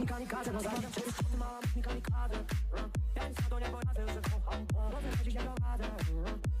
mi kamikadze, no zaraz masz mi na no masz Ja na nie poradzę, że nie dogadę. No